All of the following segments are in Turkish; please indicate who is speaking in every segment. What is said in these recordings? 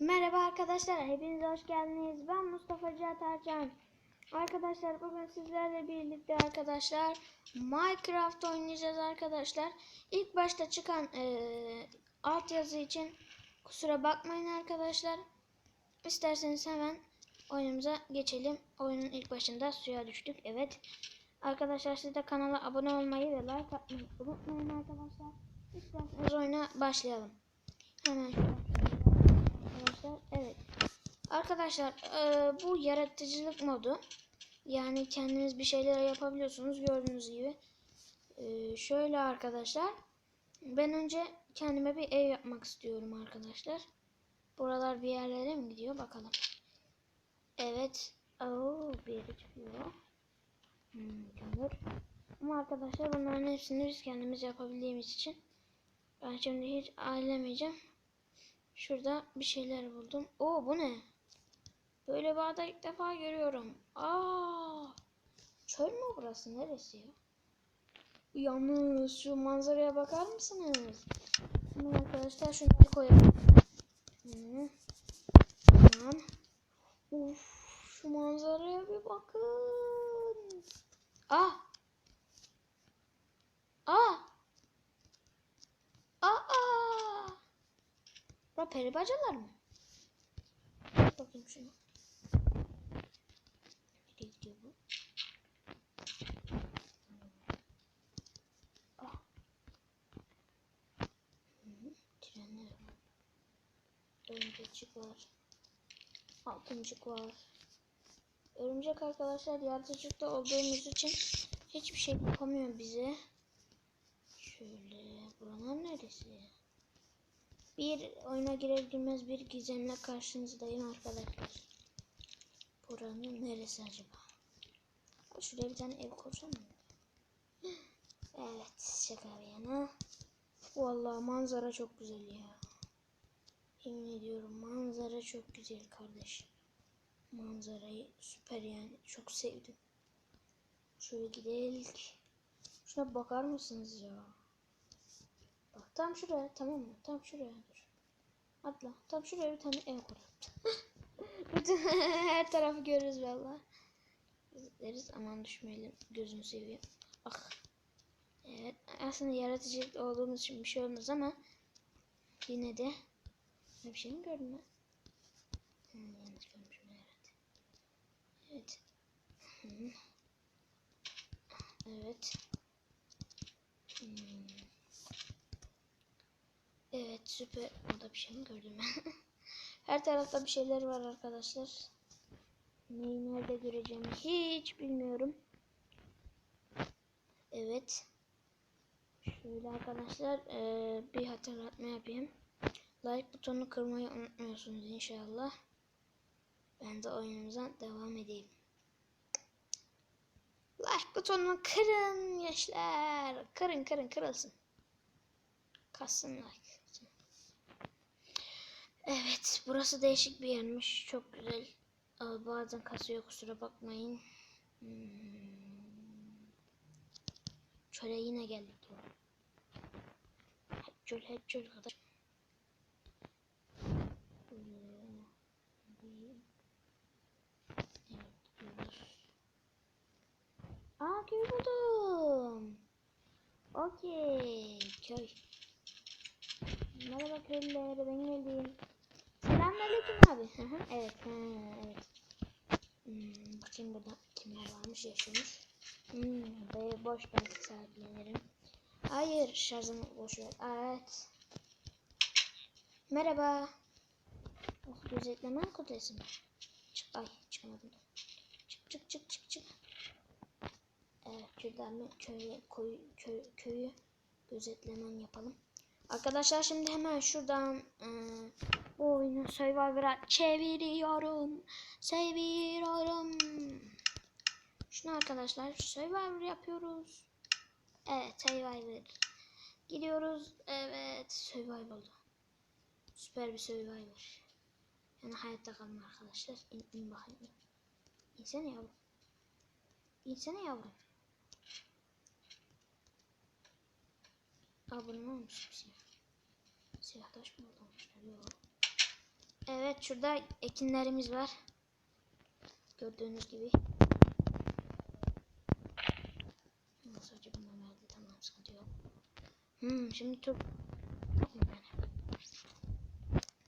Speaker 1: Merhaba arkadaşlar, hepiniz hoş geldiniz. Ben Mustafa Cihat Ercan. Arkadaşlar bugün sizlerle birlikte arkadaşlar Minecraft oynayacağız arkadaşlar. İlk başta çıkan eee altyazı için kusura bakmayın arkadaşlar. İsterseniz hemen oyunumuza geçelim. Oyunun ilk başında suya düştük. Evet. Arkadaşlar siz de kanala abone olmayı ve like atmayı unutmayın arkadaşlar. İsterseniz oyuna başlayalım. Hemen şöyle arkadaşlar. Evet. Arkadaşlar eee, bu yaratıcılık modu. Yani kendiniz bir şeyler yapabiliyorsunuz gördüğünüz gibi. Eee, şöyle arkadaşlar. Ben önce kendime bir ev yapmak istiyorum arkadaşlar. Buralar bir yerlere mi gidiyor bakalım. Evet. Oo, bir yere çıkıyor. Hmm. Ama arkadaşlar bunların hepsini biz kendimiz yapabildiğimiz için ben şimdi hiç ailemeyeceğim. Şurada bir şeyler buldum. Oo bu ne? Böyle bir ada ilk defa görüyorum. Aa! Çöl mü burası? Neresi ya? Yalnız şu manzaraya bakar mısınız? Şimdi arkadaşlar şunları koyalım. Hı. Tamam. Uf, şu manzaraya bir bakın. Ah! Ah! Aa! Bu peri bacalar mı? Bak Bakayım şuna. Nereye gidiyor bu? Ah. Var. Örümcekçik var. Altıncık var. Örümcek arkadaşlar yaratıcılıkta olduğumuz için hiçbir şey yapamıyor bize. Şöyle buralar neresi? Bir oyuna girer girmez bir gizemle karşınızdayım arkadaşlar. Buranın neresi acaba? Şuraya bir tane ev kursam mı? Evet şaka bir yana. Vallahi manzara çok güzel ya. Yemin ediyorum manzara çok güzel kardeş. Manzarayı süper yani çok sevdim. Şöyle gidelim. Şuna bakar mısınız ya? Tam şuraya tamam mı? Tam şuraya dur. Atla. Tam şuraya bir tane ev kuralım. Bütün her tarafı görürüz valla. Deriz aman düşmeyelim. Gözünü seveyim. Ah. Evet. Aslında yaratıcılık olduğumuz için bir şey olmaz ama yine de bir şey mi gördüm ben? Hmm, yanlış görmüşüm herhalde. Evet. Hı. Evet. Hmm. Evet süper. Orada bir şey mi gördüm ben? Her tarafta bir şeyler var arkadaşlar. Neyi nerede göreceğimi hiç bilmiyorum. Evet. Şöyle arkadaşlar eee, bir hatırlatma yapayım. Like butonunu kırmayı unutmuyorsunuz inşallah. Ben de oyunumuza devam edeyim. Like butonunu kırın gençler. Kırın kırın kırılsın. Kassın like. Evet burası değişik bir yermiş. Çok güzel. Aa, bazen kasıyor kusura bakmayın. Hmm. Çöle yine geldik. Hep çöl hep çöl kadar. Aa köy buldum. Okey köy. Merhaba köylüler ben geldim. Selamünaleyküm abi. Evet ha, evet. Hmm, bakayım burada kimler varmış yaşamış. Hmm, be boş ben sahiplenirim. Hayır şarjımı boş ver. Evet. Merhaba. Oh, gözetleme kudresi mi? Çık, ay çıkamadım. Çık çık çık çık çık. Evet bir köye, koy, köy, köyü gözetlemen yapalım. Arkadaşlar şimdi hemen şuradan ıı, bu oyunu Survivor'a çeviriyorum. Seviyorum. Şunu arkadaşlar Survivor yapıyoruz. Evet Survivor. Gidiyoruz. Evet Survivor oldu. Süper bir Survivor. Yani hayatta kalma arkadaşlar. İn, in bakayım. in. İnsene yavrum. İnsene yavrum. Abone olmuş bir şey. Siyah taş mı olmuşlar? Yok. Evet şurada ekinlerimiz var. Gördüğünüz gibi. Tamam. Hmm, şimdi çok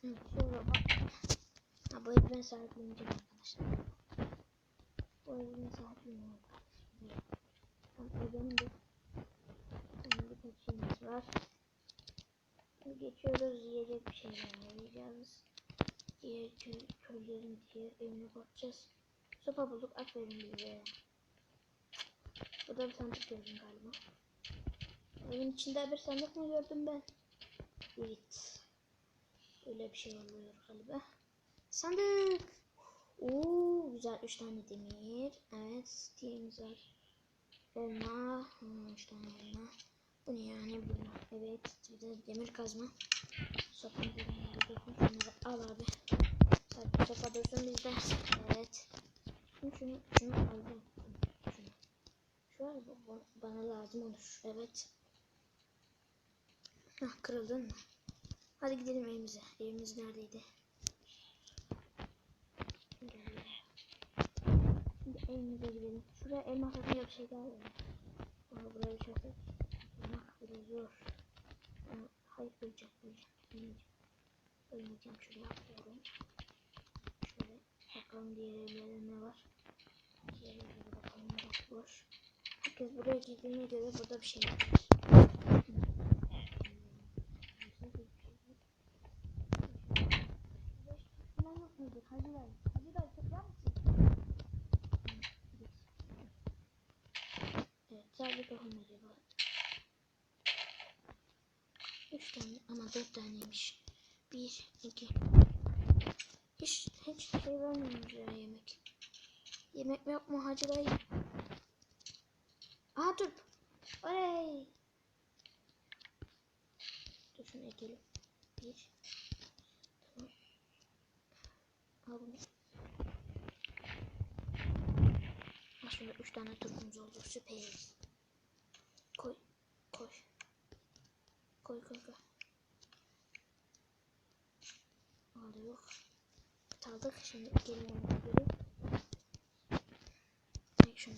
Speaker 1: Evet, şöyle bak. Ha, bu evi ben sahipleyeceğim arkadaşlar. Bu evi ben sahipleyeceğim arkadaşlar. Tam ev benim de. Benim şeyimiz var. Geçiyoruz yiyecek bir şeyler arayacağız. Diğer köy, köylerin diğer evine bakacağız. Sopa bulduk aferin bize. Burada bir sandık gördüm galiba. Evin içinde bir sandık mı gördüm ben? Evet. Öyle bir şey oluyor galiba. Sandık. Oo güzel 3 tane demir. Evet diğerimiz var. Elma. Hmm, 3 tane elma. Bu ne yani bu? Evet bir de demir kazma. Şunları al abi. Sadece sopa dursun. Evet. Şimdi şunu, şunu aldım. Şunu. Şu an bana lazım olur. Evet. Hah kırıldın mı? Hadi gidelim evimize. Evimiz neredeydi? Şimdi evimize gidelim. Şuraya elma satınca bir şey daha var. Ama buraya bir şey. Bak biraz zor. Hayır öleceğim. Öleceğim. Ölmeyeceğim. Ölmeyeceğim. Şuraya atlıyorum. Şöyle bakalım diğer evlerde ne var. Diğer evlere bakalım. Boş. Herkes buraya girdiğine göre burada bir şey var. Falan yok muydu? Hacı dayı. Hacı dayı toplar mısın? Evet, sadece tohumları var. Üç ama dört taneymiş. Bir, iki. Hiç, hiç şey vermiyormuş ya yemek. Yemek mi mu hacı dayı? Aha dur. Oley. Dur şunu ekelim. Bir. Tamam. Al bunu. Aslında üç tane turpumuz oldu. Süper. Koy. Koy. Koy koy koy. Yok. Aldık. Şimdi gelin onu geri. Tek.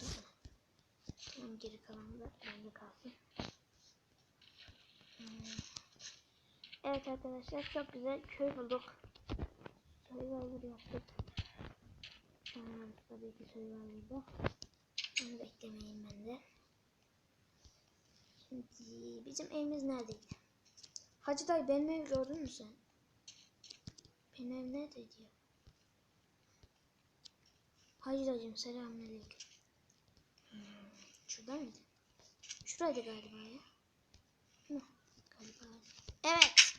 Speaker 1: Tamam geri kalanı da bende kalsın. Hmm. Evet arkadaşlar çok güzel köy bulduk. Survivor yaptık. Sonra tabii ki Survivor'da. Onu beklemeyin ben de. Şimdi bizim evimiz neredeydi? Hacı dayı benim ev gördün mü sen? Benim ev neredeydi ya? Hacı dayıcım selamünaleyküm. Hmm, şurada mıydı? Şuraydı galiba ya. Galiba. Evet.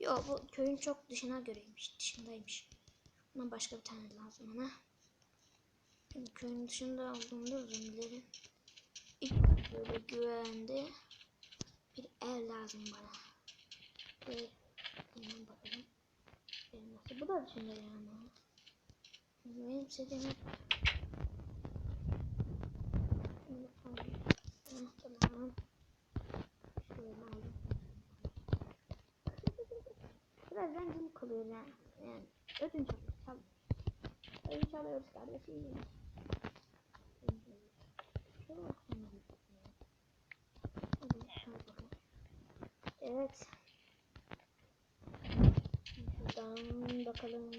Speaker 1: Yo bu köyün çok dışına göreymiş. Dışındaymış. Buna başka bir tane lazım ona. Şimdi köyün dışında olduğumda uzun dilerim. İlk böyle güvende bir ev lazım bana. Ve? Bu da dışında yani. Benim istediğim Tamam. Şöyle aldım. Biraz rencim kalıyor yani. yani ödünç alıyoruz. Ödünç alıyoruz kardeşim. Evet. Şuradan bakalım.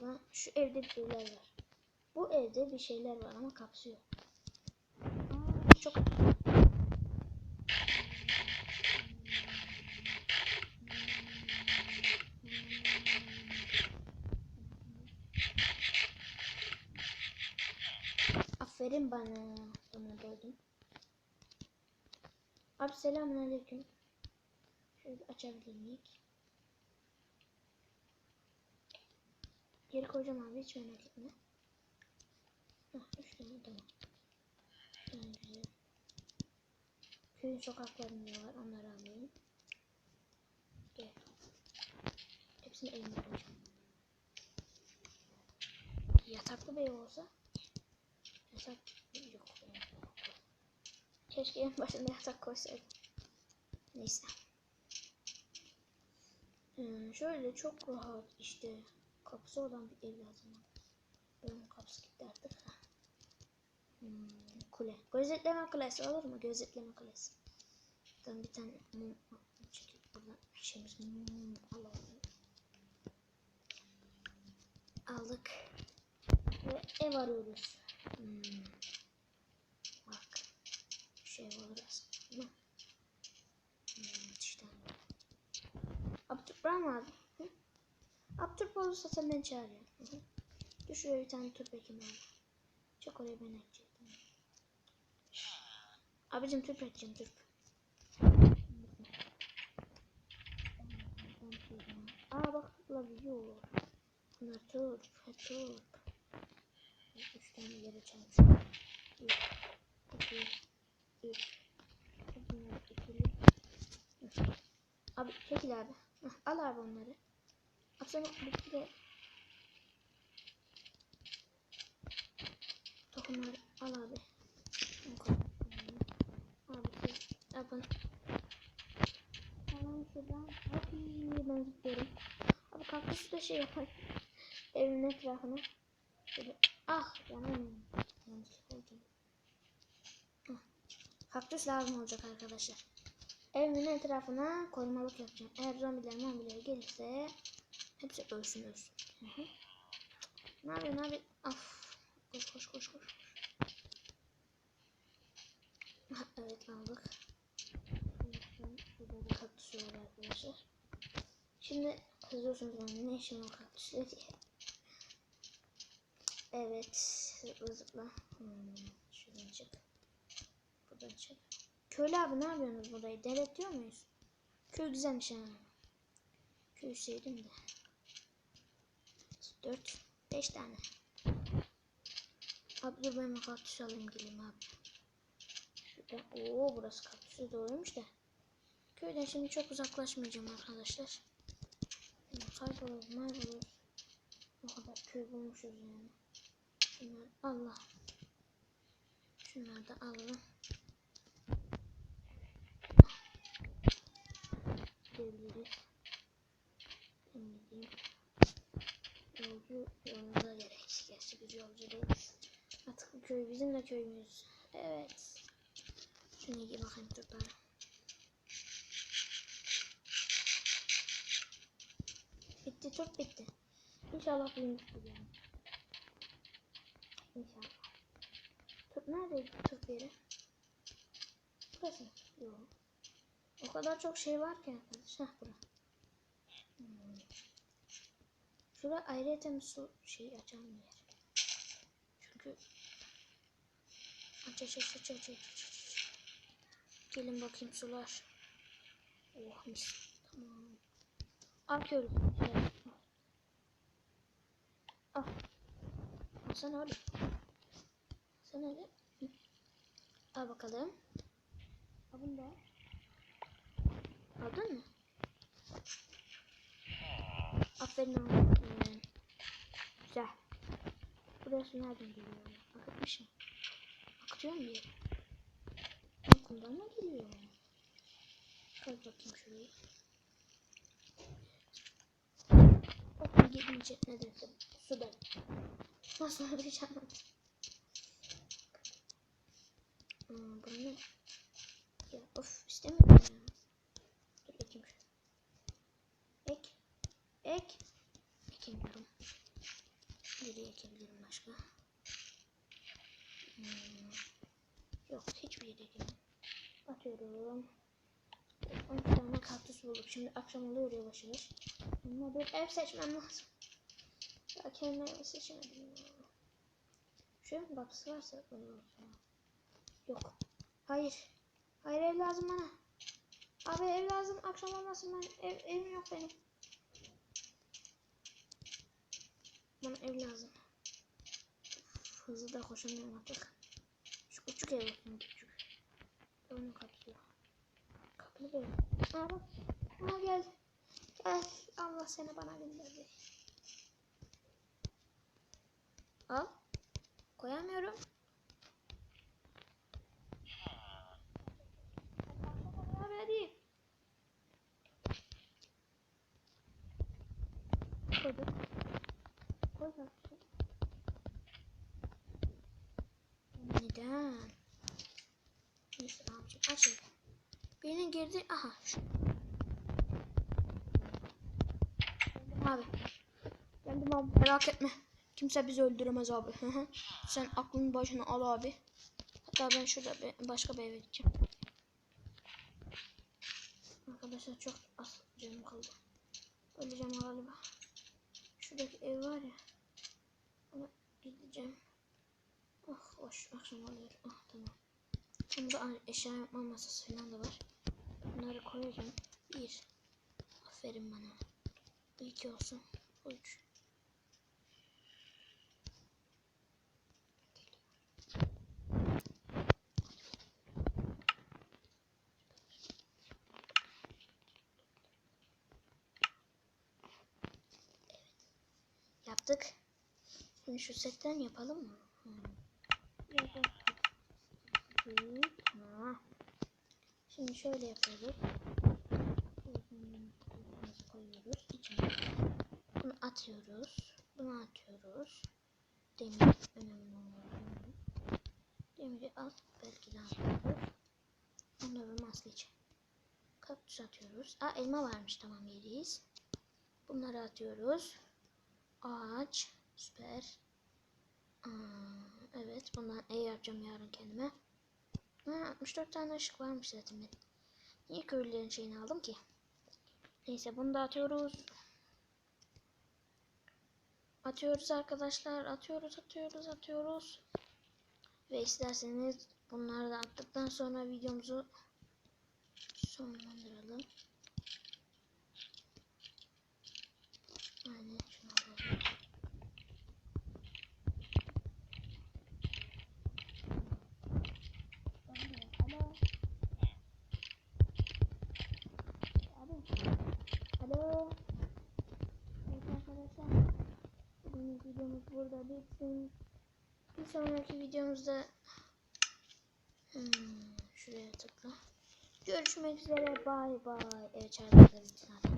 Speaker 1: Ha, şu evde bir şeyler var. Bu evde bir şeyler var ama kapsıyor. Aa, çok Aferin bana. Sonra doydum. Abi selamünaleyküm. Şöyle açabilir miyik? Geri koyacağım abi hiç merak etme. Hah üç tane tamam. Yani güzel. Köyün sokaklarında var onları alayım. Gel. Hepsini elime koyacağım. Yataklı ev olsa yatak yok. Keşke en başında yatak koysaydım. Neyse. Hmm, şöyle çok rahat işte kapısı olan bir ev lazım. Benim kapısı gitti artık. Hmm, kule. Gözetleme kulesi olur mu? Gözetleme kulesi. Buradan bir tane mum çekip buradan şeyimiz mum alalım. Aldık. Ve ev arıyoruz. Hmm. Bak. Şey aslında. Hmm, işte. Hı? Abdurrahman olursa sen beni çağır ya. Hı hı. Dur şuraya bir tane tüp ekeyim abi. Çok oraya ben ekecektim. Abicim tüp ekeceğim tüp. Aa bak lavıyor. Bunlar turp, turp. Üç tane yere çalışıyor. Üç, iki, üç. Bunlar ikili. Abi çekil abi. Al abi onları. Abi sana bir de tohumları al abi. Abi al bunu. Tamam şuradan. Hadi ben zıplıyorum. Abi kaktüsü de şey yapar. Evin etrafına. Şöyle. Ah yanım. Hah. Kaktüs lazım olacak arkadaşlar. Evimin etrafına korumalık yapacağım. Eğer zombiler mombiler gelirse hepsi ölsün ölsün. Hı hı. Ne yapıyorsun abi? Af. Koş koş koş koş. Evet aldık. Burada da kaktüs var arkadaşlar. Şimdi kızıyorsunuz bana ne işin var kaktüsle diye. Evet. Zıpla. Hmm, şuradan çık. Buradan çık. Köylü abi ne yapıyorsunuz burayı? Devletiyor muyuz? Köy güzelmiş ha. Köy sevdim de. 4 5 tane. Abi dur ben kaktüs alayım geleyim abi. Şuradan. Oo burası kaktüsü doğruymuş da. Köyden şimdi çok uzaklaşmayacağım arkadaşlar. Kaybolur maybolur. O kadar köy bulmuşuz yani. Şunlar Allah. Şunları da alalım. Gidebiliriz. Ben gideyim. Yolcu yolunda gerek. Gerçi biz yolcu değiliz. Artık bu köy bizim de köyümüz. Evet. Şuna iyi bakayım toplara. Bitti çok bitti. İnşallah büyümüştür yani. İnşallah. Top neredeydi top yeri? Burası mı? Yok. O kadar çok şey var ki arkadaş. Heh bura. Hmm. Ayrıca su şey açan bir yer. Çünkü aç aç aç aç aç aç aç. Gelin bakayım sular. Oh mis. Tamam. Şöyle. Al. Al sen öyle. Sen öyle. Al bakalım. Al bunu Aldın mı? Aferin oğlum. Güzel. Burası nereden geliyor? Akıtmışım. Akıtıyor mu bir yere? Aklımdan mı geliyor? Kaz bakayım şurayı. Bakın gidince ne dedim? Su da. Nasıl arayacağım? Hmm, bu ne? Ya of istemiyorum ya. Dur bakayım şu. Ek. Ek. Ekemiyorum. Nereye ekebilirim başka? Hmm. Yok hiçbir yere ekemiyorum. Atıyorum. 12 tane kaktüs bulduk. Şimdi akşam oluyor yavaş yavaş. Ama bir ev seçmem lazım. Ya kendime seçemedim ya. Babası varsa olur. Yok. Hayır. Hayır ev lazım bana. Abi ev lazım. Akşam olmasın ben. Ev, evim yok benim. Bana ev lazım. Hızlı da koşamıyorum artık. Şu küçük ev olsun küçük. Onu kapatıyor. Kapını böyle. Aa bak. Aa gel. Gel. Allah seni bana gönderdi. Al. Koyamıyorum. Hadi. koyduk. Neden? Neyse abicim aç evi. Birinin girdi. Aha şu. Abi. Geldim abi. Merak etme. Kimse bizi öldüremez abi. Sen aklını başına al abi. Hatta ben şurada bir, başka bir eve gideceğim. Arkadaşlar çok az canım kaldı. Öleceğim galiba. Şuradaki ev var ya. Gideceğim. Oh hoş akşam oluyor. Ah tamam. Şimdi eşya yapma masası falan da var. Bunları koyacağım. Bir. Aferin bana. İki olsun. Üç. Yaptık. Şimdi şu setten yapalım mı? Yapalım. Şimdi şöyle yapıyoruz. Koyuyoruz içine. Bunu atıyoruz. Bunu atıyoruz. Demir önemli olan demir. Demiri al. Belki atıyoruz. Onları için. Kaktüs atıyoruz. Aa elma varmış tamam yeriyiz. Bunları atıyoruz. Ağaç. Süper. Aa, evet bundan ev yapacağım yarın kendime. Ha, 64 tane ışık varmış zaten benim. Niye köylülerin şeyini aldım ki? Neyse bunu da atıyoruz. Atıyoruz arkadaşlar. Atıyoruz atıyoruz atıyoruz. Ve isterseniz bunları da attıktan sonra videomuzu sonlandıralım. Aynen şunu alalım. Alo. Alo. Alo. Evet arkadaşlar. Bugünkü videomuz burada bitsin. Bir sonraki videomuzda hmm, şuraya tıkla. Görüşmek üzere. Bay bay. Evet zaten.